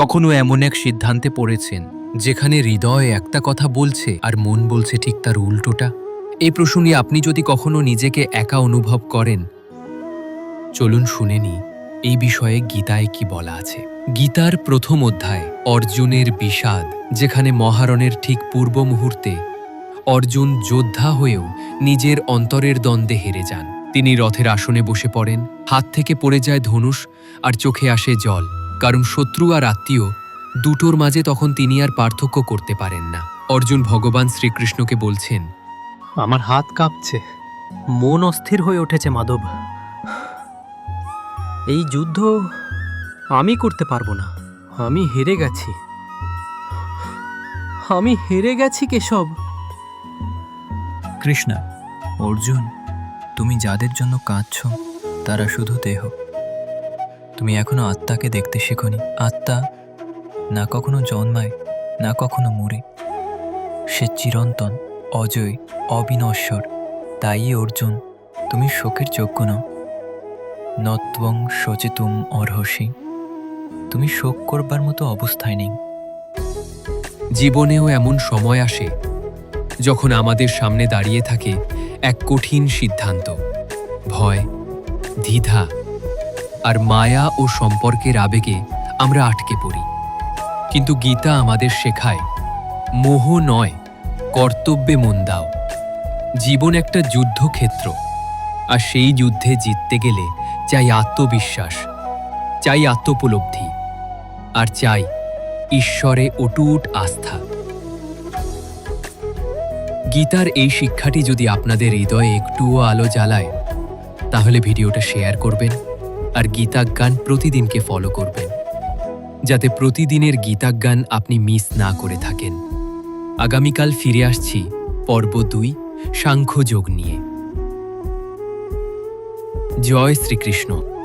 কখনো এমন এক সিদ্ধান্তে পড়েছেন, যেখানে হৃদয় একটা কথা বলছে আর মন বলছে ঠিক তার উল্টোটা? এই প্রসঙ্গে আপনি যদি কখনো নিজেকে একা অনুভব করেন, চলুন শুনে নি এই বিষয়ে গীতায় কি বলা আছে। গীতার প্রথম অধ্যায়, অর্জুনের বিষাদ, যেখানে মহারণের ঠিক পূর্ব মুহূর্তে অর্জুন যোদ্ধা হয়েও নিজের অন্তরের দ্বন্দ্বে হেরে যান। তিনি রথের আসনে বসে পড়েন, হাত থেকে পড়ে যায় ধনুষ আর চোখে আসে জল। কারণ শত্রু আর আত্মীয় দুটোর মাঝে তখন তিনি আর পার্থক্য করতে পারেন না। অর্জুন ভগবান শ্রীকৃষ্ণকে বলছেন আমার হাত কাঁপছে। মন অস্থির হয়ে উঠেছে মাধব। এই যুদ্ধ আমি করতে পারব না। আমি হেরে গেছি। আমি হেরে গেছি কেশব। কৃষ্ণা অর্জুন তুমি যাদের জন্য কাঁদছ তারা শুধু দেহ। তুমি এখনও আত্মাকে দেখতে শেখনি। আত্মা না কখনো জন্মায়, না কখনো মরে। সে চিরন্তন, অজয়, অবিনশ্বর তাই অর্জুন, তুমি শোকের যোগ্য নও। নত্বং সচেতুম অর্হসী। তুমি শোক করবার মতো অবস্থায় নেই। জীবনেও এমন সময় আসে যখন আমাদের সামনে দাঁড়িয়ে থাকে এক কঠিন সিদ্ধান্ত। ভয়, দ্বিধা আর মায়া ও সম্পর্কের আবেগে আমরা আটকে পড়ি। কিন্তু গীতা আমাদের শেখায়, মোহ নয়, কর্তব্যে মন দাও। জীবন একটা যুদ্ধক্ষেত্র, আর সেই যুদ্ধে জিততে গেলে চাই আত্মবিশ্বাস, চাই আত্মোপলব্ধি, আর চাই ঈশ্বরে অটুট আস্থা। গীতার এই শিক্ষাটি যদি আপনাদের হৃদয়ে একটুও আলো জ্বালায়, তাহলে ভিডিওটা শেয়ার করবেন। আর গীতাজ্ঞান প্রতিদিনকে ফলো করবেন। যাতে প্রতিদিনের গীতাজ্ঞান আপনি মিস না করে থাকেন। আগামীকাল ফিরে আসছি পর্ব দুই, সাংখ্যযোগ নিয়ে। জয় শ্রীকৃষ্ণ।